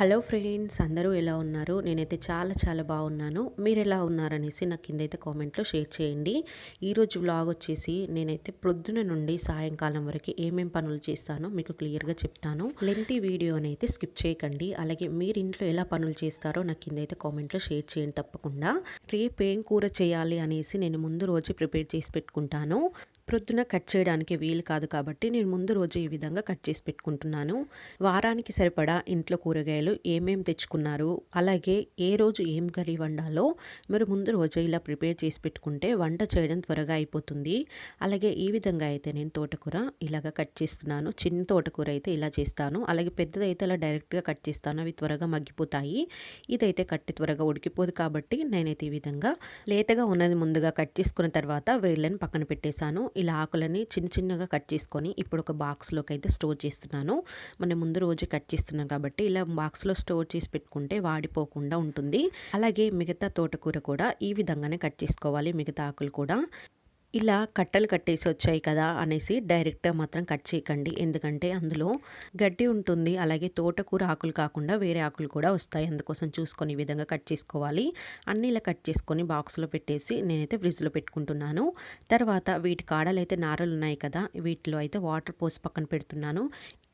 Hello friends అందరూ ఎలా ఉన్నారు? నేనైతే చాలా చాలా బాగున్నాను. మీరు ఎలా ఉన్నారనేసి నాకు కిందైతే కామెంట్లో షేర్ చేయండి. ఈరోజు వ్లాగ్ వచ్చేసి నేనైతే ప్రొద్దున నుండి సాయంకాలం వరకు ఏమేం పనులు చేస్తానో మీకు క్లియర్గా చెప్తాను. లెంతీ వీడియోని అయితే స్కిప్ చేయకండి. అలాగే మీరు ఇంట్లో ఎలా పనులు చేస్తారో నాకు కిందైతే కామెంట్లో షేర్ చేయండి తప్పకుండా. రేపు ఏం కూర చేయాలి అనేసి నేను ముందు రోజే ప్రిపేర్ చేసి పెట్టుకుంటాను. ప్రొద్దున కట్ చేయడానికి వీలు కాదు కాబట్టి నేను ముందు రోజు ఈ విధంగా కట్ చేసి పెట్టుకుంటున్నాను. వారానికి సరిపడా ఇంట్లో కూరగాయలు ఏమేమి తెచ్చుకున్నారు అలాగే ఏ రోజు ఏం కర్రీ వండాలో మీరు ముందు రోజు ఇలా ప్రిపేర్ చేసి పెట్టుకుంటే వంట చేయడం త్వరగా అయిపోతుంది. అలాగే ఈ విధంగా అయితే నేను తోటకూర ఇలాగ కట్ చేస్తున్నాను. చిన్న తోటకూర అయితే ఇలా చేస్తాను. అలాగే పెద్దదైతే అలా డైరెక్ట్గా కట్ చేస్తాను. అవి త్వరగా మగ్గిపోతాయి. ఇదైతే కట్టి త్వరగా ఉడికిపోదు కాబట్టి నేనైతే ఈ విధంగా లేతగా ఉన్నది ముందుగా కట్ చేసుకున్న తర్వాత వేళ్ళని పక్కన పెట్టేశాను. ఇలా ఆకులని చిన్న చిన్నగా కట్ చేసుకొని ఇప్పుడు ఒక బాక్స్లోకి అయితే స్టోర్ చేస్తున్నాను. మనం ముందు రోజు కట్ చేస్తున్నాం కాబట్టి ఇలా బాక్స్లో స్టోర్ చేసి పెట్టుకుంటే వాడిపోకుండా ఉంటుంది. అలాగే మిగతా తోటకూర కూడా ఈ విధంగానే కట్ చేసుకోవాలి మిగతా ఆకులు కూడా. ఇలా కట్టలు కట్టేసి వచ్చాయి కదా అనేసి డైరెక్ట్గా మాత్రం కట్ చేయకండి. ఎందుకంటే అందులో గడ్డి ఉంటుంది. అలాగే తోటకూర ఆకులు కాకుండా వేరే ఆకులు కూడా వస్తాయి. అందుకోసం చూసుకొని ఈ విధంగా కట్ చేసుకోవాలి. అన్ని ఇలా కట్ చేసుకొని బాక్స్లో పెట్టేసి నేనైతే ఫ్రిడ్జ్లో పెట్టుకుంటున్నాను. తర్వాత వీటి కాడలు అయితే నారలు ఉన్నాయి కదా వీటిలో అయితే వాటర్ పోసి పక్కన పెడుతున్నాను.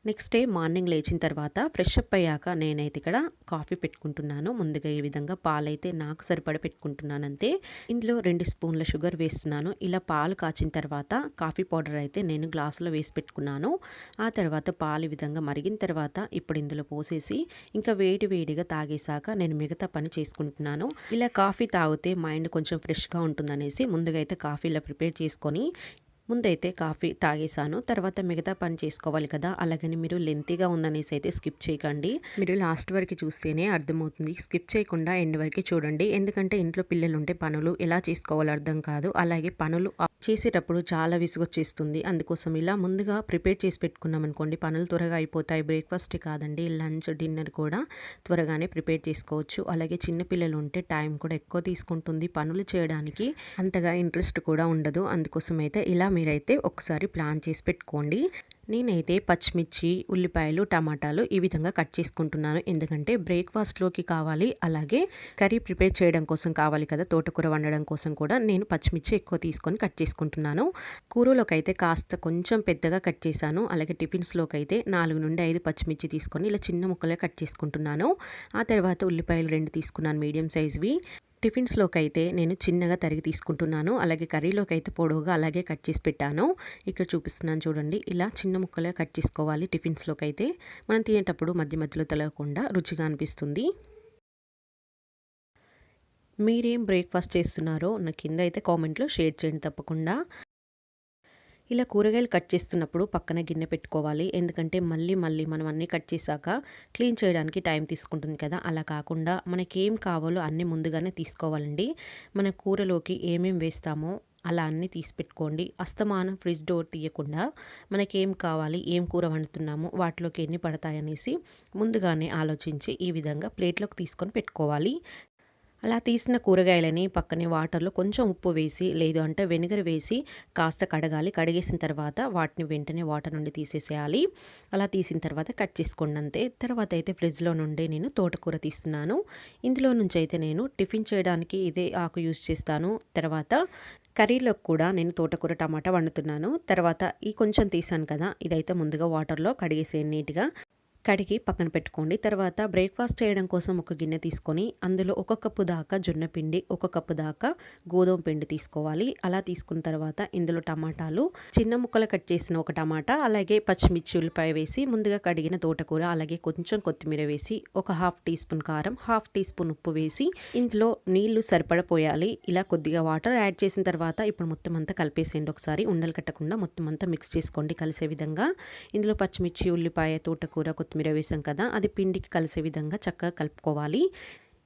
నెక్స్ట్ డే మార్నింగ్ లేచిన తర్వాత ఫ్రెష్ అప్ అయ్యాక నేనైతే ఇక్కడ కాఫీ పెట్టుకుంటున్నాను. ముందుగా ఈ విధంగా పాలైతే నాకు సరిపడ పెట్టుకుంటున్నాను అంతే. ఇందులో రెండు స్పూన్ల షుగర్ వేస్తున్నాను. ఇలా పాలు కాచిన తర్వాత కాఫీ పౌడర్ అయితే నేను గ్లాసులో వేసి పెట్టుకున్నాను. ఆ తర్వాత పాలు ఈ విధంగా మరిగిన తర్వాత ఇప్పుడు ఇందులో పోసేసి ఇంకా వేడి వేడిగా తాగేశాక నేను మిగతా పని చేసుకుంటున్నాను. ఇలా కాఫీ తాగితే మైండ్ కొంచెం ఫ్రెష్గా ఉంటుందనేసి ముందుగా అయితే కాఫీ ఇలా ప్రిపేర్ చేసుకొని ముందైతే కాఫీ తాగేసాను తర్వాత మిగతా పని చేసుకోవాలి కదా అలాగని మీరు లెంతీగా ఉందనేసి అయితే స్కిప్ చేయకండి. మీరు లాస్ట్ వరకు చూస్తేనే అర్థమవుతుంది. స్కిప్ చేయకుండా ఎండ్ వరకు చూడండి. ఎందుకంటే ఇంట్లో పిల్లలు ఉంటే పనులు ఎలా చేసుకోవాలో అర్థం కాదు. అలాగే పనులు చేసేటప్పుడు చాలా విసుగొచ్చేస్తుంది. అందుకోసం ఇలా ముందుగా ప్రిపేర్ చేసి పెట్టుకున్నాం అనుకోండి పనులు త్వరగా అయిపోతాయి. బ్రేక్ఫాస్ట్ కాదండి లంచ్ డిన్నర్ కూడా త్వరగానే ప్రిపేర్ చేసుకోవచ్చు. అలాగే చిన్నపిల్లలు ఉంటే టైం కూడా ఎక్కువ తీసుకుంటుంది పనులు చేయడానికి. అంతగా ఇంట్రెస్ట్ కూడా ఉండదు. అందుకోసం అయితే ఇలా మీరైతే ఒకసారి ప్లాన్ చేసి పెట్టుకోండి. నేనైతే పచ్చిమిర్చి ఉల్లిపాయలు టమాటాలు ఈ విధంగా కట్ చేసుకుంటున్నాను. ఎందుకంటే బ్రేక్ఫాస్ట్లోకి కావాలి. అలాగే కర్రీ ప్రిపేర్ చేయడం కోసం కావాలి కదా తోటకూర వండడం కోసం కూడా నేను పచ్చిమిర్చి ఎక్కువ తీసుకొని కట్ చేసుకుంటున్నాను. కూరలోకి అయితే కాస్త కొంచెం పెద్దగా కట్ చేశాను. అలాగే టిఫిన్స్లోకి అయితే నాలుగు నుండి ఐదు పచ్చిమిర్చి తీసుకొని ఇలా చిన్న ముక్కలే కట్ చేసుకుంటున్నాను. ఆ తర్వాత ఉల్లిపాయలు రెండు తీసుకున్నాను మీడియం సైజ్వి. టిఫిన్స్లోకి అయితే నేను చిన్నగా తరిగి తీసుకుంటున్నాను. అలాగే కర్రీలోకి అయితే పొడవుగా అలాగే కట్ చేసి పెట్టాను. ఇక్కడ చూపిస్తున్నాను చూడండి. ఇలా చిన్న ముక్కలే కట్ చేసుకోవాలి టిఫిన్స్లోకి అయితే మనం తినేటప్పుడు మధ్య మధ్యలో తెలవకుండా రుచిగా అనిపిస్తుంది. మీరేం బ్రేక్ఫాస్ట్ చేస్తున్నారో నా కింద అయితే కామెంట్లో షేర్ చేయండి తప్పకుండా. ఇలా కూరగాయలు కట్ చేస్తున్నప్పుడు పక్కన గిన్నె పెట్టుకోవాలి. ఎందుకంటే మళ్ళీ మళ్ళీ మనం అన్నీ కట్ చేశాక క్లీన్ చేయడానికి టైం తీసుకుంటుంది కదా. అలా కాకుండా మనకి ఏం కావాలో అన్నీ ముందుగానే తీసుకోవాలండి. మన కూరలోకి ఏమేమి వేస్తామో అలా అన్నీ తీసి పెట్టుకోండి. అస్తమానం ఫ్రిడ్జ్ డోర్ తీయకుండా మనకేం కావాలి ఏం కూర వండుతున్నామో వాటిలోకి ఎన్ని పడతాయనేసి ముందుగానే ఆలోచించి ఈ విధంగా ప్లేట్లోకి తీసుకొని పెట్టుకోవాలి. అలా తీసిన కూరగాయలని పక్కనే వాటర్లో కొంచెం ఉప్పు వేసి లేదు అంటే వెనిగర్ వేసి కాస్త కడగాలి. కడిగేసిన తర్వాత వాటిని వెంటనే వాటర్ నుండి తీసేసేయాలి. అలా తీసిన తర్వాత కట్ చేసుకోండి అంతే. తర్వాత అయితే ఫ్రిడ్జ్లో నుండి నేను తోటకూర తీస్తున్నాను. ఇందులో నుంచి అయితే నేను టిఫిన్ చేయడానికి ఇదే ఆకు యూజ్ చేస్తాను. తర్వాత కర్రీలోకి కూడా నేను తోటకూర టమాటా వండుతున్నాను. తర్వాత ఈ కొంచెం తీసాను కదా ఇదైతే ముందుగా వాటర్లో కడిగేసేయండి నీట్గా. కడిగి పక్కన పెట్టుకోండి. తర్వాత బ్రేక్ఫాస్ట్ చేయడం కోసం ఒక గిన్నె తీసుకొని అందులో ఒక కప్పు దాకా జొన్న పిండి ఒక కప్పు దాకా గోధుమ పిండి తీసుకోవాలి. అలా తీసుకున్న తర్వాత ఇందులో టమాటాలు చిన్న ముక్కలు కట్ చేసిన ఒక టమాటా అలాగే పచ్చిమిర్చి ఉల్లిపాయ వేసి ముందుగా కడిగిన తోటకూర అలాగే కొంచెం కొత్తిమీర వేసి ఒక హాఫ్ టీ స్పూన్ కారం హాఫ్ టీ స్పూన్ ఉప్పు వేసి ఇందులో నీళ్ళు సరిపడపోయాలి. ఇలా కొద్దిగా వాటర్ యాడ్ చేసిన తర్వాత ఇప్పుడు మొత్తం అంతా కలిపేసేయండి ఒకసారి. ఉండలు కట్టకుండా మొత్తం అంతా మిక్స్ చేసుకోండి. కలిసే విధంగా ఇందులో పచ్చిమిర్చి ఉల్లిపాయ తోటకూర కొత్తిమీర కొత్తిమీర వేసాం కదా అది పిండికి కలిసే విధంగా చక్కగా కలుపుకోవాలి.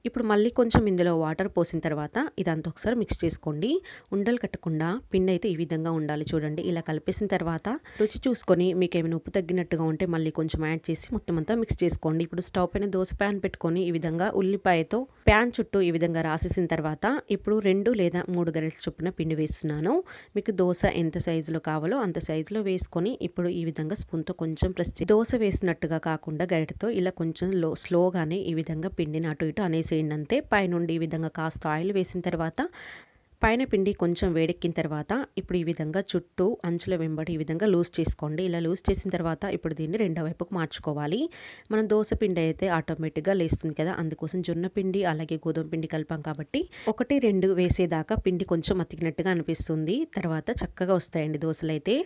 ఇప్పుడు మళ్ళీ కొంచెం ఇందులో వాటర్ పోసిన తర్వాత ఇదంతా ఒకసారి మిక్స్ చేసుకోండి. ఉండలు కట్టకుండా పిండి అయితే ఈ విధంగా ఉండాలి చూడండి. ఇలా కలిపేసిన తర్వాత రుచి చూసుకొని మీకు ఏమైనా ఉప్పు తగ్గినట్టుగా ఉంటే మళ్ళీ కొంచెం యాడ్ చేసి మొత్తం అంతా మిక్స్ చేసుకోండి. ఇప్పుడు స్టవ్ పైన దోశ ప్యాన్ పెట్టుకొని ఈ విధంగా ఉల్లిపాయతో ప్యాన్ చుట్టూ ఈ విధంగా రాసేసిన తర్వాత ఇప్పుడు రెండు లేదా మూడు గరిటెల చొప్పున పిండి వేస్తున్నాను. మీకు దోశ ఎంత సైజులో కావాలో అంత సైజులో వేసుకొని ఇప్పుడు ఈ విధంగా స్పూన్తో కొంచెం ప్రెస్ దోశ వేసినట్టుగా కాకుండా గరిటెతో ఇలా కొంచెం లో స్లోగానే ఈ విధంగా పిండిని అటు ఇటు అనేసి వేసేయండి అంతే పైనుండి ఈ విధంగా కాస్త ఆయిల్ వేసిన తర్వాత పైన పిండి కొంచెం వేడెక్కిన తర్వాత ఇప్పుడు ఈ విధంగా చుట్టూ అంచుల వెంబడి ఈ విధంగా లూజ్ చేసుకోండి. ఇలా లూజ్ చేసిన తర్వాత ఇప్పుడు దీన్ని రెండో వైపుకు మార్చుకోవాలి. మనం దోశ పిండి అయితే ఆటోమేటిక్గా లేస్తుంది కదా అందుకోసం జొన్న పిండి అలాగే గోధుమ పిండి కలిపాం కాబట్టి ఒకటి రెండు వేసేదాకా పిండి కొంచెం అతికినట్టుగా అనిపిస్తుంది. తర్వాత చక్కగా వస్తాయండి దోశలు అయితే.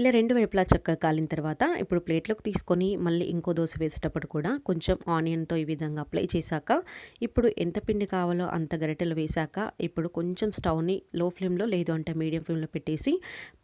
ఇలా రెండు వైపులా చక్కగా కాలిన తర్వాత ఇప్పుడు ప్లేట్లోకి తీసుకొని మళ్ళీ ఇంకో దోశ వేసేటప్పుడు కూడా కొంచెం ఆనియన్తో ఈ విధంగా అప్లై చేశాక ఇప్పుడు ఎంత పిండి కావాలో అంత గరిటెలు వేశాక ఇప్పుడు కొంచెం స్టవ్ని లో ఫ్లేమ్లో లేదు అంటే మీడియం ఫ్లేమ్లో పెట్టేసి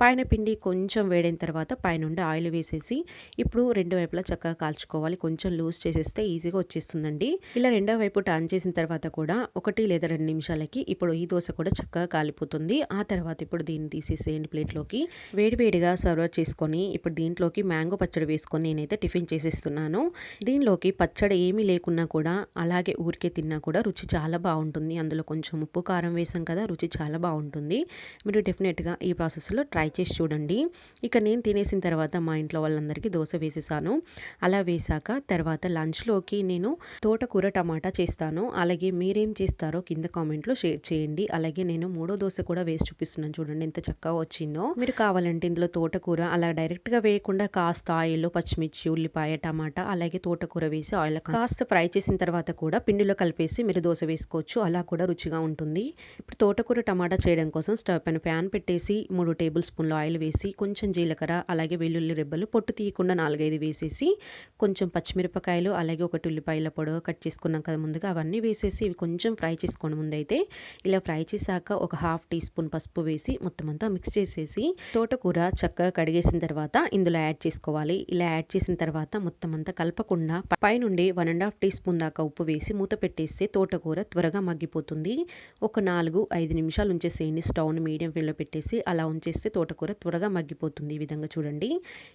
పైన పిండి కొంచెం వేడైన తర్వాత పైనుండి ఆయిల్ వేసేసి ఇప్పుడు రెండు వైపులా చక్కగా కాల్చుకోవాలి. కొంచెం లూజ్ చేసేస్తే ఈజీగా వచ్చేస్తుందండి. ఇలా రెండో వైపు టర్న్ చేసిన తర్వాత కూడా ఒకటి లేదా రెండు నిమిషాలకి ఇప్పుడు ఈ దోశ కూడా చక్కగా కాలిపోతుంది. ఆ తర్వాత ఇప్పుడు దీన్ని తీసేసేయండి ప్లేట్లోకి. వేడివేడిగా సర్వ్ చేసుకొని ఇప్పుడు దీంట్లోకి మ్యాంగో పచ్చడి వేసుకొని నేనైతే టిఫిన్ చేసేస్తున్నాను. దీనిలోకి పచ్చడి ఏమీ లేకున్నా కూడా అలాగే ఊరికే తిన్నా కూడా రుచి చాలా బాగుంటుంది. అందులో కొంచెం ఉప్పు కారం వేసాం కదా రుచి చాలా చాలా బాగుంటుంది. మీరు డెఫినెట్గా ఈ ప్రాసెస్లో ట్రై చేసి చూడండి. ఇక నేను తినేసిన తర్వాత మా ఇంట్లో వాళ్ళందరికీ దోశ వేసేసాను. అలా వేసాక తర్వాత లంచ్లోకి నేను తోటకూర టమాటా చేస్తాను. అలాగే మీరేం చేస్తారో కింద కామెంట్లో షేర్ చేయండి. అలాగే నేను మూడో దోశ కూడా వేసి చూపిస్తున్నాను చూడండి ఎంత చక్కగా వచ్చిందో. మీరు కావాలంటే ఇందులో తోటకూర అలా డైరెక్ట్గా వేయకుండా కాస్త ఆయిల్ పచ్చిమిర్చి ఉల్లిపాయ టమాటా అలాగే తోటకూర వేసి ఆయిల్ కాస్త ఫ్రై చేసిన తర్వాత కూడా పిండిలో కలిపేసి మీరు దోశ వేసుకోవచ్చు. అలా కూడా రుచిగా ఉంటుంది. ఇప్పుడు తోటకూర టమాటా చేయడం కోసం స్టవ్ పైన ప్యాన్ పెట్టేసి మూడు టేబుల్ స్పూన్లు ఆయిల్ వేసి కొంచెం జీలకర్ర అలాగే వెల్లుల్లి రెబ్బలు పొట్టు తీయకుండా నాలుగైదు వేసేసి కొంచెం పచ్చిమిరపకాయలు అలాగే ఒకటి ఉల్లిపాయల పొడవు కట్ చేసుకున్నాం కదా ముందుగా అవన్నీ వేసేసి ఇవి కొంచెం ఫ్రై చేసుకోవడం ముందైతే. ఇలా ఫ్రై చేశాక ఒక హాఫ్ టీ స్పూన్ పసుపు వేసి మొత్తం అంతా మిక్స్ చేసేసి తోటకూర చక్కగా కడిగేసిన తర్వాత ఇందులో యాడ్ చేసుకోవాలి. ఇలా యాడ్ చేసిన తర్వాత మొత్తం అంతా కలపకుండా పైనుండి one and half teaspoon దాకా ఉప్పు వేసి మూత పెట్టేస్తే తోటకూర త్వరగా మగ్గిపోతుంది. ఒక నాలుగు ఐదు నిమిషాలు ఉంచేసేయండి. స్టవ్ని మీడియం ఫ్లేమ్లో పెట్టేసి అలా ఉంచేస్తే తోటకూర త్వరగా మగ్గిపోతుంది ఈ విధంగా చూడండి.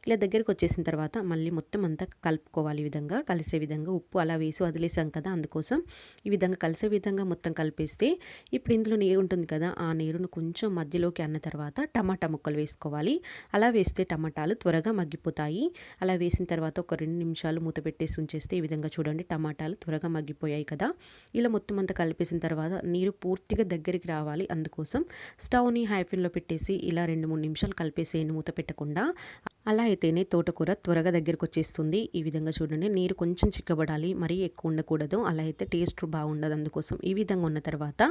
ఇలా దగ్గరికి వచ్చేసిన తర్వాత మళ్ళీ మొత్తం అంతా కలుపుకోవాలి ఈ విధంగా. కలిసే విధంగా ఉప్పు అలా వేసి వదిలేసాం కదా అందుకోసం ఈ విధంగా కలిసే విధంగా మొత్తం కలిపేస్తే ఇప్పుడు ఇందులో నీరు ఉంటుంది కదా ఆ నీరును కొంచెం మధ్యలోకి అన్న తర్వాత టమాటా ముక్కలు వేసుకోవాలి. అలా వేస్తే టమాటాలు త్వరగా మగ్గిపోతాయి. అలా వేసిన తర్వాత ఒక రెండు నిమిషాలు మూత పెట్టేసి ఉంచేస్తే ఈ విధంగా చూడండి టమాటాలు త్వరగా మగ్గిపోయాయి కదా. ఇలా మొత్తం అంతా కలిపేసిన తర్వాత నీరు పూర్తిగా దగ్గరికి రావాలి. అందుకోసం స్టవ్ని హై పెట్టేసి ఇలా రెండు మూడు నిమిషాలు కలిపేసేయండి మూత పెట్టకుండా అలా అయితేనే తోటకూర త్వరగా దగ్గరికి వచ్చేస్తుంది. ఈ విధంగా చూడండి నీరు కొంచెం చిక్కబడాలి మరీ ఎక్కువ ఉండకూడదు. అలా అయితే టేస్ట్ బాగుండదు అందుకోసం. ఈ విధంగా ఉన్న తర్వాత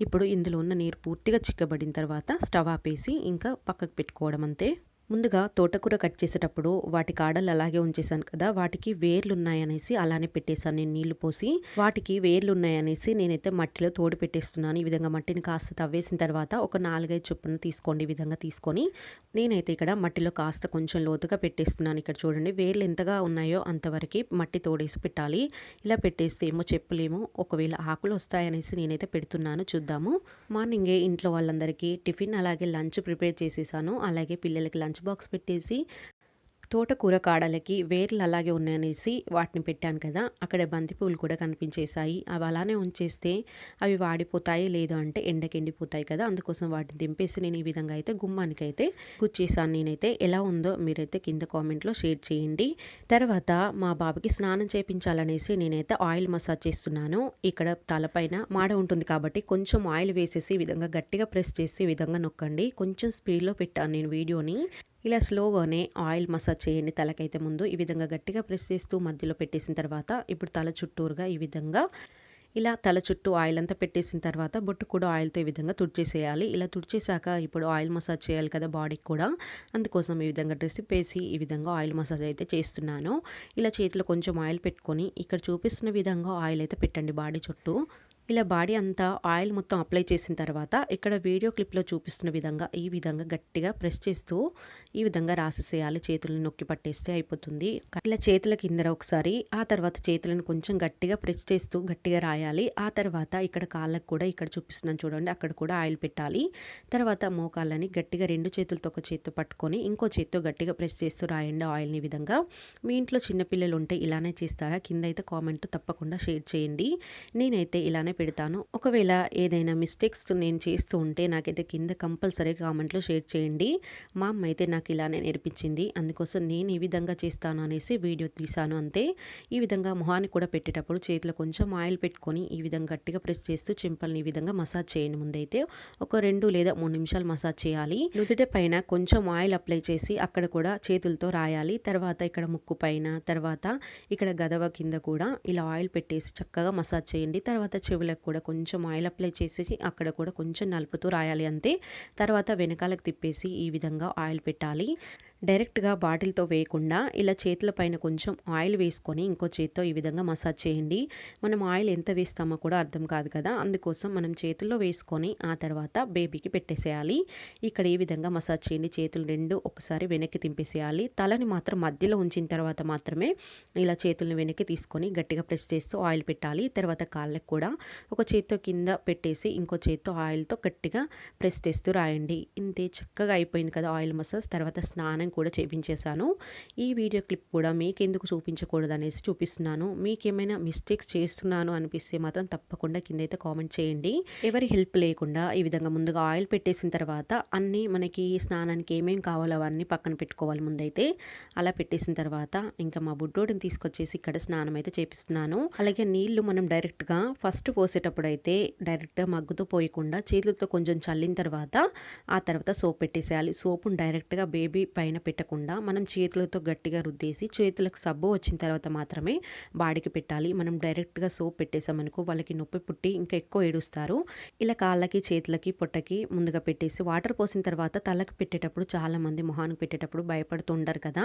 ఇప్పుడు ఇందులో ఉన్న నీరు పూర్తిగా చిక్కబడిన తర్వాత స్టవ్ ఆపేసి ఇంకా పక్కకు పెట్టుకోవడం అంతే. ముందుగా తోటకూర కట్ చేసేటప్పుడు వాటి కాడలు అలాగే ఉంచేసాను కదా వాటికి వేర్లు ఉన్నాయనేసి అలానే పెట్టేశాను. నేను నీళ్ళు పోసి వాటికి వేర్లు ఉన్నాయనేసి నేనైతే మట్టిలో తోడు పెట్టేస్తున్నాను. ఈ విధంగా మట్టిని కాస్త తవ్వేసిన తర్వాత ఒక నాలుగైదు చొప్పున తీసుకోండి ఈ విధంగా తీసుకొని నేనైతే ఇక్కడ మట్టిలో కాస్త కొంచెం లోతుగా పెట్టేస్తున్నాను. ఇక్కడ చూడండి వేర్లు ఎంతగా ఉన్నాయో అంతవరకు మట్టి తోడేసి పెట్టాలి. ఇలా పెట్టేస్తే ఏమో చెప్పులేమో ఒకవేళ ఆకులు వస్తాయనేసి నేనైతే పెడుతున్నాను. చూద్దాము. మార్నింగే ఇంట్లో వాళ్ళందరికీ టిఫిన్ అలాగే లంచ్ ప్రిపేర్ చేసేసాను. అలాగే పిల్లలకి లంచ్ బాక్స్ పెట్టేసి తోటకూర కాడలకి వేర్లు అలాగే ఉన్నాయనేసి వాటిని పెట్టాను కదా అక్కడ బంతిపూలు కూడా కనిపించేశాయి. అవి అలానే ఉంచేస్తే అవి వాడిపోతాయి లేదు అంటే ఎండకి ఎండిపోతాయి కదా అందుకోసం వాటిని దింపేసి నేను ఈ విధంగా అయితే గుమ్మానికి అయితే గుచ్చేసాను నేనైతే ఎలా ఉందో మీరైతే కింద కామెంట్లో షేర్ చేయండి. తర్వాత మా బాబుకి స్నానం చేయించాలనేసి నేనైతే ఆయిల్ మసాజ్ చేస్తున్నాను. ఇక్కడ తలపైన మాడ ఉంటుంది కాబట్టి కొంచెం ఆయిల్ వేసేసి ఈ విధంగా గట్టిగా ప్రెస్ చేసి ఈ విధంగా నొక్కండి. కొంచెం స్పీడ్లో పెట్టాను నేను వీడియోని. ఇలా స్లోగానే ఆయిల్ మసాజ్ చేయండి తలకైతే ముందు. ఈ విధంగా గట్టిగా ప్రెస్ చేస్తూ మధ్యలో పెట్టేసిన తర్వాత ఇప్పుడు తల చుట్టూరుగా ఈ విధంగా ఇలా తల చుట్టూ ఆయిల్ అంతా పెట్టేసిన తర్వాత బొట్టు కూడా ఆయిల్తో ఈ విధంగా తుడిచేసేయాలి. ఇలా తుడిచేసాక ఇప్పుడు ఆయిల్ మసాజ్ చేయాలి కదా బాడీకి కూడా. అందుకోసం ఈ విధంగా డ్రెస్ వేసి ఈ విధంగా ఆయిల్ మసాజ్ అయితే చేస్తున్నాను. ఇలా చేతిలో కొంచెం ఆయిల్ పెట్టుకొని ఇక్కడ చూపిస్తున్న విధంగా ఆయిల్ అయితే పెట్టండి బాడీ చుట్టూ. ఇలా బాడీ అంతా ఆయిల్ మొత్తం అప్లై చేసిన తర్వాత ఇక్కడ వీడియో క్లిప్లో చూపిస్తున్న విధంగా ఈ విధంగా గట్టిగా ప్రెస్ చేస్తూ ఈ విధంగా రాసేసేయాలి. చేతులను నొక్కి పట్టేస్తే అయిపోతుంది. ఇలా చేతుల కింద ఒకసారి ఆ తర్వాత చేతులను కొంచెం గట్టిగా ప్రెస్ చేస్తూ గట్టిగా రాయాలి. ఆ తర్వాత ఇక్కడ కాళ్ళకు కూడా ఇక్కడ చూపిస్తున్నాను చూడండి అక్కడ కూడా ఆయిల్ పెట్టాలి. తర్వాత మోకాళ్ళని గట్టిగా రెండు చేతులతో ఒక చేతితో పట్టుకొని ఇంకో చేతితో గట్టిగా ప్రెస్ చేస్తూ రాయండి ఆయిల్ని విధంగా. మీ ఇంట్లో చిన్నపిల్లలు ఉంటే ఇలానే చేస్తారా? కింద అయితే కామెంట్ తప్పకుండా షేర్ చేయండి. నేనైతే ఇలానే పెడతాను. ఒకవేళ ఏదైనా మిస్టేక్స్ నేను చేస్తూ ఉంటే నాకైతే కింద కంపల్సరీ కామెంట్లో షేర్ చేయండి. మా అమ్మ అయితే నాకు ఇలానే నేర్పించింది. అందుకోసం నేను ఈ విధంగా చేస్తాను అనేసి వీడియో తీశాను అంతే. ఈ విధంగా మొహాన్ని కూడా పెట్టేటప్పుడు చేతిలో కొంచెం ఆయిల్ పెట్టుకొని ఈ విధంగా గట్టిగా ప్రెస్ చేస్తూ చింపల్ని ఈ విధంగా మసాజ్ చేయండి ముందైతే. ఒక రెండు లేదా మూడు నిమిషాలు మసాజ్ చేయాలి. నుదుట పైన కొంచెం ఆయిల్ అప్లై చేసి అక్కడ కూడా చేతులతో రాయాలి. తర్వాత ఇక్కడ ముక్కు పైన తర్వాత ఇక్కడ గదవ కింద కూడా ఇలా ఆయిల్ పెట్టేసి చక్కగా మసాజ్ చేయండి. తర్వాత చెవులకు కూడా కొంచెం ఆయిల్ అప్లై చేసేసి అక్కడ కూడా కొంచెం నలుపుతూ రాయాలి అంతే. తర్వాత వెనకాలకు తిప్పేసి ఈ విధంగా ఆయిల్ పెట్టాలి. డైరెక్ట్గా బాటిల్తో వేయకుండా ఇలా చేతుల పైన కొంచెం ఆయిల్ వేసుకొని ఇంకో చేత్తో ఈ విధంగా మసాజ్ చేయండి. మనం ఆయిల్ ఎంత వేస్తామో కూడా అర్థం కాదు కదా. అందుకోసం మనం చేతుల్లో వేసుకొని ఆ తర్వాత బేబీకి పెట్టేసేయాలి. ఇక్కడ ఈ విధంగా మసాజ్ చేయండి. చేతులు రెండు ఒకసారి వెనక్కి తింపేసేయాలి తలని మాత్రం మధ్యలో ఉంచిన తర్వాత మాత్రమే ఇలా చేతులను వెనక్కి తీసుకొని గట్టిగా ప్రెస్ చేస్తూ ఆయిల్ పెట్టాలి. తర్వాత కాళ్ళకు కూడా ఒక చేత్తో కింద పెట్టేసి ఇంకో చేత్తో ఆయిల్తో గట్టిగా ప్రెస్ చేస్తూ రాయండి. ఇంతే చక్కగా అయిపోయింది కదా ఆయిల్ మసాజ్. తర్వాత స్నానం కూడా చేపించేశాను. ఈ వీడియో క్లిప్ కూడా మీకు ఎందుకు చూపించకూడదు అనేసి చూపిస్తున్నాను. మీకేమైనా మిస్టేక్స్ చేస్తున్నాను అనిపిస్తే మాత్రం తప్పకుండా కింద అయితే కామెంట్ చేయండి. ఎవరి హెల్ప్ లేకుండా ఈ విధంగా ముందుగా ఆయిల్ పెట్టేసిన తర్వాత అన్నీ మనకి స్నానానికి ఏమేమి కావాలో అవన్నీ పక్కన పెట్టుకోవాలి ముందైతే. అలా పెట్టేసిన తర్వాత ఇంకా మా బుడ్డోడిని తీసుకొచ్చేసి ఇక్కడ స్నానం అయితే చేపిస్తున్నాను. అలాగే నీళ్ళు మనం డైరెక్ట్గా ఫస్ట్ పోసేటప్పుడు అయితే డైరెక్ట్గా మగ్గుతో పోయకుండా చేతులతో కొంచెం చల్లిన తర్వాత ఆ తర్వాత సోప్ పెట్టేసేయాలి. సోపును డైరెక్ట్గా బేబీ పైన పెట్టకుండా మనం చేతులతో గట్టిగా రుద్దేసి చేతులకు సబ్బు వచ్చిన తర్వాత మాత్రమే బాడీకి పెట్టాలి. మనం డైరెక్ట్గా సోప్ పెట్టేసామనుకో వాళ్ళకి నొప్పి పుట్టి ఇంకా ఎక్కువ ఏడుస్తారు. ఇలా కాళ్ళకి చేతులకి పొట్టకి ముందుగా పెట్టేసి వాటర్ పోసిన తర్వాత తలకు పెట్టేటప్పుడు చాలామంది మొహానికి పెట్టేటప్పుడు భయపడుతూ ఉంటారు కదా.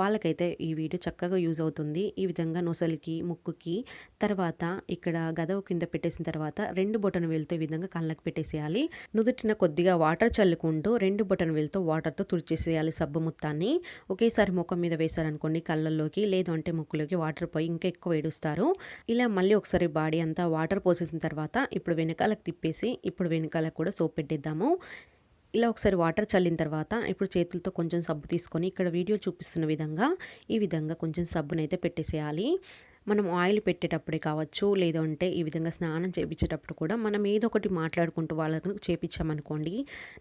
వాళ్ళకైతే ఈ వీడియో చక్కగా యూజ్ అవుతుంది. ఈ విధంగా నొసలికి ముక్కుకి తర్వాత ఇక్కడ గదవ కింద పెట్టేసిన తర్వాత రెండు బొటన వేలుతో ఈ విధంగా కళ్ళకి పెట్టేసేయాలి. నుదుటిన కొద్దిగా వాటర్ చల్లుకుంటూ రెండు బొటన వేలుతో వాటర్తో తుడిచేసేయాలి సబ్బు మొత్తాన్ని ఒకేసారి ముఖం మీద వేశారనుకోండి కళ్ళల్లోకి లేదు అంటే ముక్కులోకి వాటర్ పోయి ఇంకా ఎక్కువ ఏడుస్తారు. ఇలా మళ్ళీ ఒకసారి బాడీ అంతా వాటర్ పోసేసిన తర్వాత ఇప్పుడు వెనకాలకు తిప్పేసి ఇప్పుడు వెనకాలకు కూడా సోప్ పెట్టేద్దాము. ఇలా ఒకసారి వాటర్ చల్లిన తర్వాత ఇప్పుడు చేతులతో కొంచెం సబ్బు తీసుకొని ఇక్కడ వీడియో చూపిస్తున్న విధంగా ఈ విధంగా కొంచెం సబ్బునైతే పెట్టేసేయాలి. మనం ఆయిల్ పెట్టేటప్పుడే కావచ్చు లేదంటే ఈ విధంగా స్నానం చేయించేటప్పుడు కూడా మనం ఏదో ఒకటి మాట్లాడుకుంటూ వాళ్ళకు చేపించామనుకోండి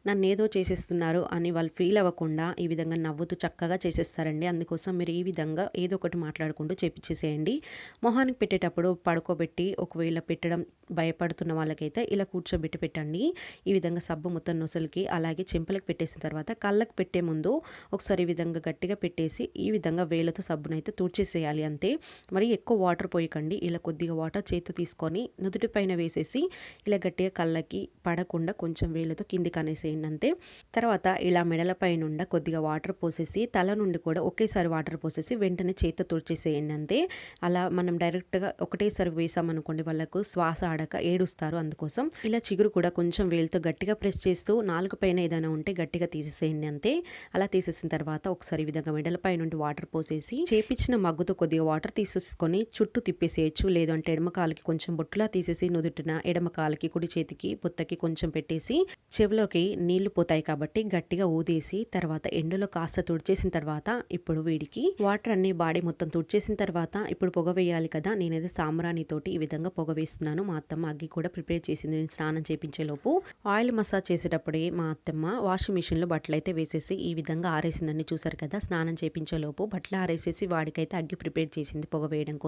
నన్ను ఏదో చేసేస్తున్నారు అని వాళ్ళు ఫీల్ అవ్వకుండా ఈ విధంగా నవ్వుతూ చక్కగా చేసేస్తారండి. అందుకోసం మీరు ఈ విధంగా ఏదో ఒకటి మాట్లాడుకుంటూ చేపించేసేయండి. మొహానికి పెట్టేటప్పుడు పడుకోబెట్టి ఒకవేళ పెట్టడం భయపడుతున్న వాళ్ళకైతే ఇలా కూర్చోబెట్టి పెట్టండి. ఈ విధంగా సబ్బు మొత్తం నొసలికి అలాగే చెంపలకు పెట్టేసిన తర్వాత కళ్ళకు పెట్టే ముందు ఒకసారి ఈ విధంగా గట్టిగా పెట్టేసి ఈ విధంగా వేలతో సబ్బునైతే తూడ్చేసేయాలి అంతే. మరి ఎక్కువ వాటర్ పోయకండి. ఇలా కొద్దిగా వాటర్ చేతి తీసుకొని నుదుటి పైన వేసేసి ఇలా గట్టిగా కళ్ళకి పడకుండా కొంచెం వేలతో కిందికి అనేసేయండి అంతే. తర్వాత ఇలా మెడల పైన కొద్దిగా వాటర్ పోసేసి తల నుండి కూడా ఒకేసారి వాటర్ పోసేసి వెంటనే చేతితో తుడిచేసేయండి అంతే. అలా మనం డైరెక్ట్గా ఒకటేసారి వేసామనుకోండి వాళ్ళకు శ్వాస ఆడక ఏడుస్తారు అందుకోసం. ఇలా చిగురు కూడా కొంచెం వేలుతో గట్టిగా ప్రెస్ చేస్తూ నాలుగు పైన ఏదైనా ఉంటే గట్టిగా తీసేసేయండి అంతే. అలా తీసేసిన తర్వాత ఒకసారి ఈ విధంగా మెడలపై నుండి వాటర్ పోసేసి చేపించిన మగ్గుతో కొద్దిగా వాటర్ తీసేసుకొని చుట్టూ తిప్పేసేయచ్చు. లేదంటే ఎడమకాలకి కొంచెం బొట్టులా తీసేసి నుదుటిన ఎడమకాలకి కుడి చేతికి పొత్తకి కొంచెం పెట్టేసి చెవిలోకి నీళ్ళు పోతాయి కాబట్టి గట్టిగా ఊదేసి తర్వాత ఎండలో కాస్త తుడిచేసిన తర్వాత ఇప్పుడు వీడికి వాటర్ అన్ని బాడీ మొత్తం తుడిచేసిన తర్వాత ఇప్పుడు పొగ వేయాలి కదా నేనైతే సాంబ్రాణితోటి ఈ విధంగా పొగ వేస్తున్నాను. మా అత్తమ్మ అగ్గి కూడా ప్రిపేర్ చేసింది. నేను స్నానం చేపించే లోపు ఆయిల్ మసాజ్ చేసేటప్పుడే మా అత్తమ్మ వాషింగ్ మిషన్లో బట్టలు అయితే వేసేసి ఈ విధంగా ఆరేసిందని చూసారు కదా స్నానం చేపించే లోపు బట్టలు ఆరేసేసి వాడికైతే అగ్గి ప్రిపేర్ చేసింది పొగ వేయడం కోసం.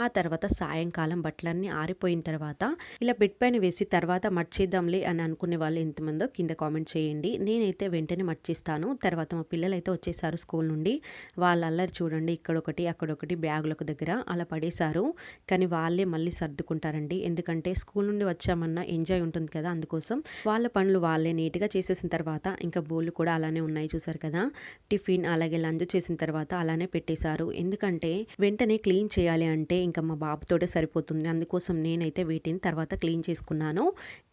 ఆ తర్వాత సాయంకాలం బట్టలన్నీ ఆరిపోయిన తర్వాత ఇలా బెడ్ పైన వేసి తర్వాత మర్చేద్దాంలే అని అనుకునే వాళ్ళు ఎంతమందో కింద కామెంట్ చేయండి. నేనైతే వెంటనే మర్చిస్తాను. తర్వాత మా పిల్లలు అయితే వచ్చేసారు స్కూల్ నుండి. వాళ్ళ అల్లరి చూడండి. ఇక్కడ ఒకటి అక్కడ ఒకటి బ్యాగులకు దగ్గర అలా పడేశారు. కానీ వాళ్ళే మళ్ళీ సర్దుకుంటారండి. ఎందుకంటే స్కూల్ నుండి వచ్చామన్నా ఎంజాయ్ ఉంటుంది కదా అందుకోసం. వాళ్ళ పనులు వాళ్ళే నీట్గా చేసేసిన తర్వాత ఇంకా బోళ్ళు కూడా అలానే ఉన్నాయి చూసారు కదా. టిఫిన్ అలాగే లంచ్ చేసిన తర్వాత అలానే పెట్టేశారు. ఎందుకంటే వెంటనే క్లీన్ చేయాలి అంటే ఇంకా మా బాబుతోటే సరిపోతుంది. అందుకోసం నేనైతే వీటిని తర్వాత క్లీన్ చేసుకున్నాను.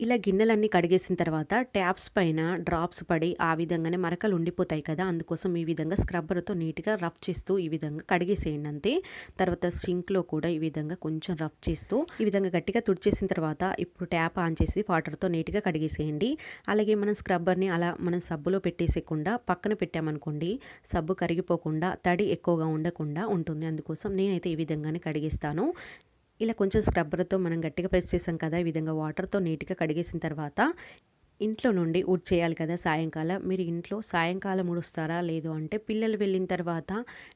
ఇలా గిన్నెలన్నీ కడిగేసిన తర్వాత ట్యాప్స్ పైన డ్రాప్స్ పడి ఆ విధంగానే మరకలు ఉండిపోతాయి కదా అందుకోసం ఈ విధంగా స్క్రబ్బర్తో నీట్గా రఫ్ చేస్తూ ఈ విధంగా కడిగేసేయండి అంతే. తర్వాత సింక్లో కూడా ఈ విధంగా కొంచెం రఫ్ చేస్తూ ఈ విధంగా గట్టిగా తుడిచేసిన తర్వాత ఇప్పుడు ట్యాప్ ఆన్ చేసి వాటర్తో నీట్గా కడిగేసేయండి. అలాగే మనం స్క్రబ్బర్ని అలా మనం సబ్బులో పెట్టేసేయకుండా పక్కన పెట్టామనుకోండి సబ్బు కరిగిపోకుండా తడి ఎక్కువగా ఉండకుండా ఉంటుంది. అందుకోసం నేనైతే ఈ విధంగా విధంగానే కడిగేస్తాను. ఇలా కొంచెం స్క్రబ్బర్తో మనం గట్టిగా ప్రెస్ చేసాం కదా ఈ విధంగా వాటర్తో నీట్గా కడిగేసిన తర్వాత ఇంట్లో నుండి వుడ్ చేయాలి కదా సాయంకాలం. మీరు ఇంట్లో సాయంకాలం ఉడుస్తారా లేదు అంటే పిల్లలు వెళ్ళిన తర్వాత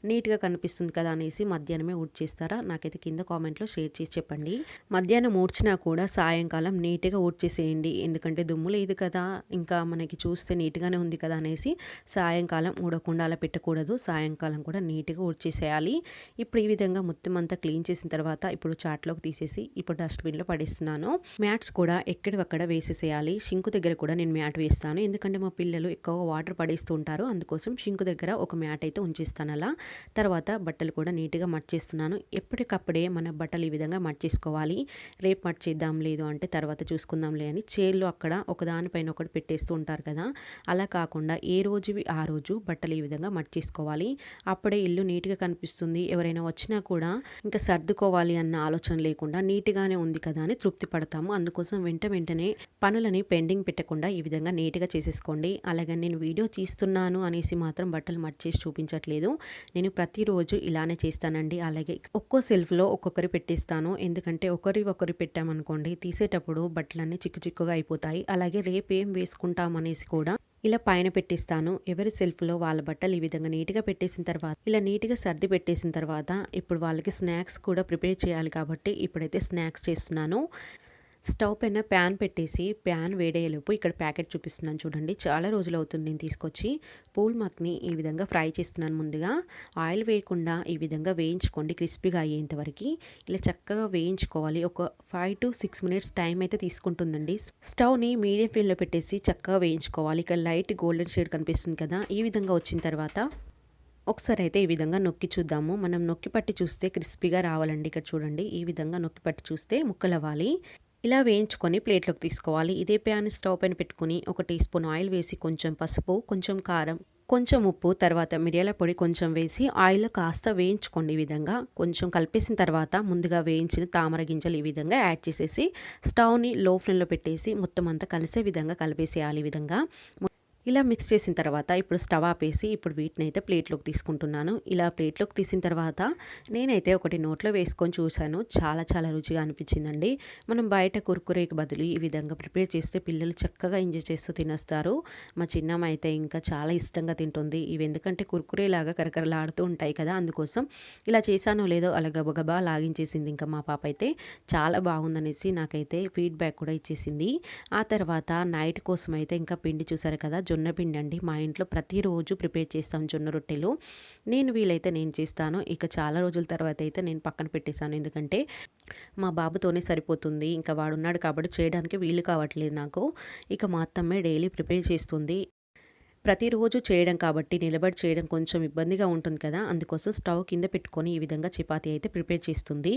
నీట్గా కనిపిస్తుంది కదా అనేసి మధ్యాహ్నమే వుడ్ చేస్తారా నాకైతే కింద కామెంట్లో షేర్ చేసి చెప్పండి. మధ్యాహ్నం ఊడ్చినా కూడా సాయంకాలం నీట్గా వుడ్ చేసేయండి ఎందుకంటే దుమ్ము లేదు కదా ఇంకా మనకి చూస్తే నీట్గానే ఉంది కదా అనేసి సాయంకాలం ఊడకుండా అలా పెట్టకూడదు. సాయంకాలం కూడా నీట్గా వుడ్ చేసేయాలి ఇప్పుడు ఈ విధంగా మొత్తం అంతా క్లీన్ చేసిన తర్వాత ఇప్పుడు చాట్లోకి తీసేసి ఇప్పుడు డస్ట్బిన్లో పడేస్తున్నాను. మ్యాట్స్ కూడా ఎక్కడివక్కడ వేసేసేయాలి. షింకు దగ్గర కూడా నేను మ్యాట్ వేస్తాను. ఎందుకంటే మా పిల్లలు ఎక్కువగా వాటర్ పడేస్తూ ఉంటారు. అందుకోసం షింకు దగ్గర ఒక మ్యాట్ అయితే ఉంచేస్తాను అలా. తర్వాత బట్టలు కూడా నీట్గా మర్చేస్తున్నాను ఎప్పటికప్పుడే మన బట్టలు ఈ విధంగా మర్చేసుకోవాలి రేపు మర్చేద్దాం లేదు అంటే తర్వాత చూసుకుందాంలే అని చైర్లు అక్కడ ఒకదానిపైన ఒకటి పెట్టేస్తూ ఉంటారు కదా. అలా కాకుండా ఏ రోజువి ఆ రోజు బట్టలు ఈ విధంగా మర్చేసుకోవాలి అప్పుడే ఇల్లు నీట్గా కనిపిస్తుంది. ఎవరైనా వచ్చినా కూడా ఇంకా సర్దుకోవాలి అన్న ఆలోచన లేకుండా నీట్గానే ఉంది కదా అని తృప్తి పడతాము. అందుకోసం వెంట వెంటనే పనులని పెండింగ్ పెట్టి పెట్టకుండా ఈ విధంగా నీట్గా చేసేసుకోండి. అలాగే నేను వీడియో తీస్తున్నాను అనేసి మాత్రం బట్టలు మర్చేసి చూపించట్లేదు. నేను ప్రతిరోజు ఇలానే చేస్తానండి. అలాగే ఒక్కో సెల్ఫ్లో ఒక్కొక్కరి పెట్టేస్తాను. ఎందుకంటే ఒకరి ఒకరు పెట్టామనుకోండి తీసేటప్పుడు బట్టలన్నీ చిక్కు చిక్కుగా అయిపోతాయి. అలాగే రేపు ఏం వేసుకుంటాం అనేసి కూడా ఇలా పైన పెట్టేస్తాను. ఎవరి సెల్ఫ్లో వాళ్ళ బట్టలు ఈ విధంగా నీట్గా పెట్టేసిన తర్వాత ఇలా నీట్గా సర్ది పెట్టేసిన తర్వాత ఇప్పుడు వాళ్ళకి స్నాక్స్ కూడా ప్రిపేర్ చేయాలి కాబట్టి ఇప్పుడైతే స్నాక్స్ చేస్తున్నాను. స్టవ్ పైన ప్యాన్ పెట్టేసి ప్యాన్ వేడేయలోపు ఇక్కడ ప్యాకెట్ చూపిస్తున్నాను చూడండి. చాలా రోజులు అవుతుంది నేను తీసుకొచ్చి పూల్ మక్ని ఈ విధంగా ఫ్రై చేస్తున్నాను ముందుగా. ఆయిల్ వేయకుండా ఈ విధంగా వేయించుకోండి క్రిస్పీగా అయ్యేంతవరకు ఇలా చక్కగా వేయించుకోవాలి. ఒక five to six minutes time అయితే తీసుకుంటుందండి. స్టవ్ని మీడియం ఫ్లేమ్లో పెట్టేసి చక్కగా వేయించుకోవాలి. ఇక్కడ లైట్ గోల్డెన్ షేడ్ కనిపిస్తుంది కదా ఈ విధంగా వచ్చిన తర్వాత ఒకసారి అయితే ఈ విధంగా నొక్కి చూద్దాము. మనం నొక్కి పట్టి చూస్తే క్రిస్పీగా రావాలండి ఇక్కడ చూడండి. ఈ విధంగా నొక్కి పట్టి చూస్తే ముక్కలు అవ్వాలి ఇలా వేయించుకొని ప్లేట్లోకి తీసుకోవాలి. ఇదే ప్యాన్ స్టవ్ పైన పెట్టుకుని ఒక టీ స్పూన్ ఆయిల్ వేసి కొంచెం పసుపు కొంచెం కారం కొంచెం ఉప్పు తర్వాత మిరియాల పొడి కొంచెం వేసి ఆయిల్ కాస్త వేయించుకోండి ఈ విధంగా. కొంచెం కలిపేసిన తర్వాత ముందుగా వేయించిన తామర గింజలు ఈ విధంగా యాడ్ చేసేసి స్టవ్ని లో ఫ్లేమ్లో పెట్టేసి మొత్తం అంతా కలిసే విధంగా కలిపేసేయాలి ఈ విధంగా. ఇలా మిక్స్ చేసిన తర్వాత ఇప్పుడు స్టవ్ ఆపేసి ఇప్పుడు వీటిని అయితే ప్లేట్లోకి తీసుకుంటున్నాను. ఇలా ప్లేట్లోకి తీసిన తర్వాత నేనైతే ఒకటి నోట్లో వేసుకొని చూశాను. చాలా చాలా రుచిగా అనిపించిందండి. మనం బయట కుర్కురేకి బదులు ఈ విధంగా ప్రిపేర్ చేస్తే పిల్లలు చక్కగా ఎంజాయ్ చేస్తూ తినేస్తారు. మా చిన్నమ్మ అయితే ఇంకా చాలా ఇష్టంగా తింటుంది. ఇవి ఎందుకంటే కుర్కురే లాగా కరకరలాడుతూ ఉంటాయి కదా అందుకోసం ఇలా చేశానో లేదో అలా గబగబా లాగించేసింది. ఇంకా మా పాప అయితే చాలా బాగుందనేసి నాకైతే ఫీడ్బ్యాక్ కూడా ఇచ్చేసింది. ఆ తర్వాత నైట్ కోసం అయితే ఇంకా పిండి చూసారు కదా జొన్న పిండి అండి మా ఇంట్లో ప్రతిరోజు ప్రిపేర్ చేస్తాం జొన్న రొట్టెలు. నేను వీలైతే నేను చేస్తాను. ఇక చాలా రోజుల తర్వాత అయితే నేను పక్కన పెట్టేశాను. ఎందుకంటే మా బాబుతోనే సరిపోతుంది. ఇంకా వాడున్నాడు కాబట్టి చేయడానికి వీలు కావట్లేదు నాకు. ఇక మా అత్తమ్మే డైలీ ప్రిపేర్ చేస్తుంది. ప్రతిరోజు చేయడం కాబట్టి నిలబడి చేయడం కొంచెం ఇబ్బందిగా ఉంటుంది కదా. అందుకోసం స్టవ్ కింద పెట్టుకొని ఈ విధంగా చపాతీ అయితే ప్రిపేర్ చేస్తుంది.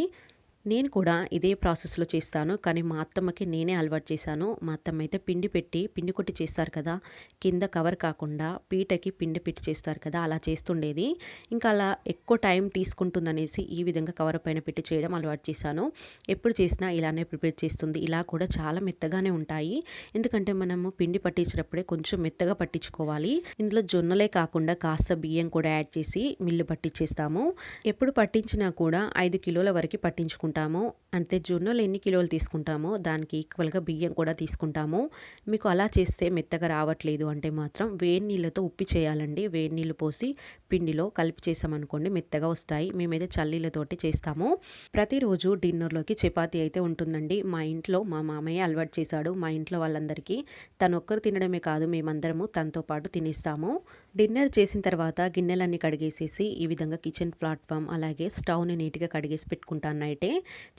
నేను కూడా ఇదే ప్రాసెస్లో చేస్తాను. కానీ మా అత్తమ్మకి నేనే అలవాటు చేశాను. మా అత్తమ్మ అయితే పిండి పెట్టి పిండి కొట్టి చేస్తారు కదా. కింద కవర్ కాకుండా పీటకి పిండి పెట్టి చేస్తారు కదా. అలా చేస్తుండేది. ఇంకా అలా ఎక్కువ టైం తీసుకుంటుందనేసి ఈ విధంగా కవర్ పైన పెట్టి చేయడం అలవాటు చేశాను. ఎప్పుడు చేసినా ఇలానే ప్రిపేర్ చేస్తుంది. ఇలా కూడా చాలా మెత్తగానే ఉంటాయి. ఎందుకంటే మనము పిండి పట్టించినప్పుడే కొంచెం మెత్తగా పట్టించుకోవాలి. ఇందులో జొన్నలే కాకుండా కాస్త బియ్యం కూడా యాడ్ చేసి మిల్లు పట్టించేస్తాము. ఎప్పుడు పట్టించినా కూడా ఐదు కిలోల వరకు పట్టించుకుంటాం. తీసుకుంటామో. అంటే జొన్నలు ఎన్ని కిలోలు తీసుకుంటామో దానికి ఈక్వల్గా బియ్యం కూడా తీసుకుంటాము. మీకు అలా చేస్తే మెత్తగా రావట్లేదు అంటే మాత్రం వేడి నీళ్ళతో ఉప్పి చేయాలండి. వేడి నీళ్ళు పోసి పిండిలో కలిపి చేసామనుకోండి మెత్తగా వస్తాయి. మేమైతే చల్లీలతోటి చేస్తాము. ప్రతిరోజు డిన్నర్లోకి చపాతీ అయితే ఉంటుందండి. మా ఇంట్లో మా మామయ్య అలవాటు చేశాడు. మా ఇంట్లో వాళ్ళందరికీ తను ఒక్కరు తినడమే కాదు మేమందరము తనతో పాటు తినేస్తాము. డిన్నర్ చేసిన తర్వాత గిన్నెలన్నీ కడిగేసేసి ఈ విధంగా కిచెన్ ప్లాట్ఫామ్ అలాగే స్టవ్ని నీట్గా కడిగేసి పెట్టుకుంటాను నైటే.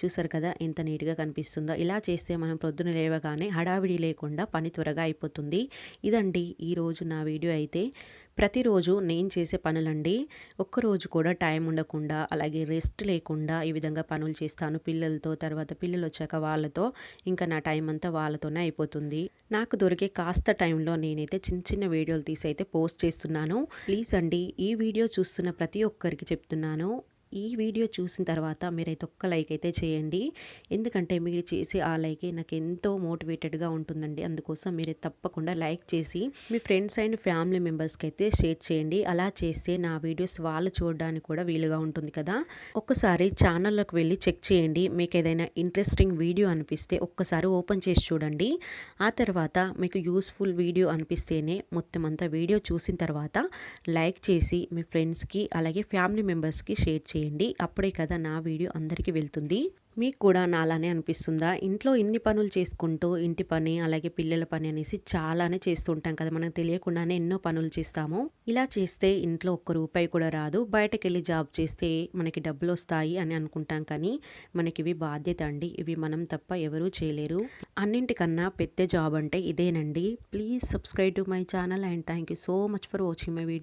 చూసారు కదా ఎంత నీట్గా కనిపిస్తుందో. ఇలా చేస్తే మనం ప్రొద్దున లేవగానే హడావిడి లేకుండా పని త్వరగా అయిపోతుంది. ఇదండి ఈరోజు నా వీడియో అయితే. ప్రతిరోజు నేను చేసే పనులండి ఒక్కరోజు కూడా టైం ఉండకుండా అలాగే రెస్ట్ లేకుండా ఈ విధంగా పనులు చేస్తాను. పిల్లలతో తర్వాత పిల్లలు వచ్చాక వాళ్ళతో ఇంకా నా టైం అంతా వాళ్ళతోనే అయిపోతుంది. నాకు దొరికే కాస్త టైంలో నేనైతే చిన్న చిన్న వీడియోలు తీసి అయితే పోస్ట్ చేస్తున్నాను. ప్లీజ్ అండి ఈ వీడియో చూస్తున్న ప్రతి ఒక్కరికి చెప్తున్నాను. ఈ వీడియో చూసిన తర్వాత మీరైతే ఒక్క లైక్ అయితే చేయండి. ఎందుకంటే మీరు చేసే ఆ లైకే నాకు ఎంతో మోటివేటెడ్గా ఉంటుందండి. అందుకోసం మీరు తప్పకుండా లైక్ చేసి మీ ఫ్రెండ్స్ అండ్ ఫ్యామిలీ మెంబర్స్కి అయితే షేర్ చేయండి. అలా చేస్తే నా వీడియోస్ వాళ్ళు చూడడానికి కూడా వీలుగా ఉంటుంది కదా. ఒక్కసారి ఛానల్లోకి వెళ్ళి చెక్ చేయండి. మీకు ఏదైనా ఇంట్రెస్టింగ్ వీడియో అనిపిస్తే ఒక్కసారి ఓపెన్ చేసి చూడండి. ఆ తర్వాత మీకు యూస్ఫుల్ వీడియో అనిపిస్తేనే మొత్తం అంతా వీడియో చూసిన తర్వాత లైక్ చేసి మీ ఫ్రెండ్స్కి అలాగే ఫ్యామిలీ మెంబర్స్కి షేర్ చేయండి. చేయండి. అప్పుడే కదా నా వీడియో అందరికీ వెళ్తుంది. మీకు కూడా నాలానే అనిపిస్తుందా? ఇంట్లో ఇన్ని పనులు చేసుకుంటూ ఇంటి పని అలాగే పిల్లల పని అనేసి చాలానే చేస్తూ ఉంటాం కదా. మనకు తెలియకుండానే ఎన్నో పనులు చేస్తాము. ఇలా చేస్తే ఇంట్లో ఒక్క రూపాయి కూడా రాదు. బయటకు వెళ్ళి జాబ్ చేస్తే మనకి డబ్బులు వస్తాయి అని అనుకుంటాం కానీ మనకి ఇవి బాధ్యత అండి. ఇవి మనం తప్ప ఎవరూ చేయలేరు. అన్నింటికన్నా పెద్ద జాబ్ అంటే ఇదేనండి. Please subscribe to my channel and thank you so much for watching my video.